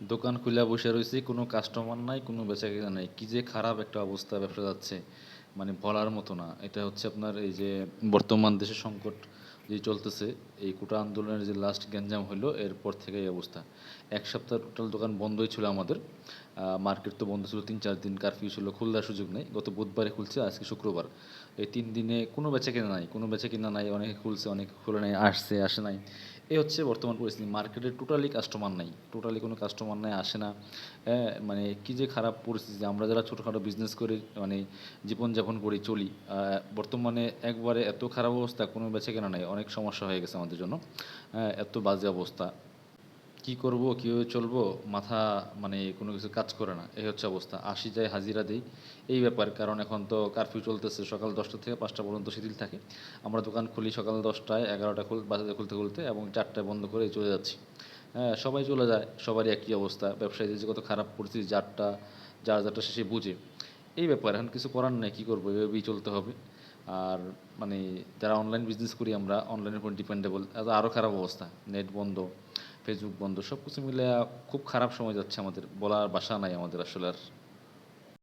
দোকান খুলে বসে রয়েছি কোনো কাস্টমার নাই, কোনো বেচা কেনা নাই। কি যে খারাপ একটা অবস্থা ব্যবসা যাচ্ছে মানে বলার মতো না। এটা হচ্ছে আপনার এই যে বর্তমান দেশের সংকট যে চলতেছে, এই কোটা আন্দোলনের যে লাস্ট গ্যাঞ্জাম হলো এরপর থেকে এই অবস্থা। এক সপ্তাহ টোটাল দোকান বন্ধই ছিল আমাদের। মার্কেট তো বন্ধ ছিল তিন চার দিন কারফিউ ছিল খোলার সুযোগ নেই। গত বুধবারে খুলছে, আজকে শুক্রবার। এই তিন দিনে কোনো বেচা কেনা নাই, কোনো বেচা কেনা নাই, অনেকে খুলছে, অনেকে খুলে নাই, আসছে, আসে নাই। এই হচ্ছে বর্তমান পরিস্থিতি। মার্কেটে টোটালি কাস্টমার নাই। টোটালি কোনো কাস্টমার নাই, আসে না। মানে কি যে খারাপ পরিস্থিতি। আমরা যারা ছোটোখাটো বিজনেস করে মানে জীবনযাপন করি, চলি বর্তমানে একবারে এত খারাপ অবস্থা, কোনো বেছে কেনা নাই। অনেক সমস্যা হয়ে গেছে আমাদের জন্য। এত বাজে অবস্থা। কি করব, কীভাবে চলবো, মাথা মানে কোনো কিছু কাজ করে না। এই হচ্ছে অবস্থা। আসি যায় হাজিরা দিই। এই ব্যাপার। কারণ এখন তো কারফিউ চলতেছে, সকাল দশটা থেকে পাঁচটা পর্যন্ত শিথিল থাকে। আমরা দোকান খুলি সকাল দশটায় এগারোটা খুল বাজারে খুলতে খুলতে এবং চারটায় বন্ধ করে চলে যাচ্ছি। হ্যাঁ সবাই চলে যায়, সবারই একই অবস্থা। ব্যবসায়ীদের যে কত খারাপ পরিস্থিতি, যারটা, যার যারটা সে বুঝে। এই ব্যাপার। এখন কিছু করার নেই, কী করব? এভাবেই চলতে হবে। আর মানে যারা অনলাইন বিজনেস করি আমরা অনলাইনের উপর ডিপেন্ডেবল আরও খারাপ অবস্থা। নেট বন্ধ। ফেসবুক বন্ধ সব কিছু মিলে খুব খারাপ সময় যাচ্ছে আমাদের, বলার বাসা নাই আমাদের আসলে আর।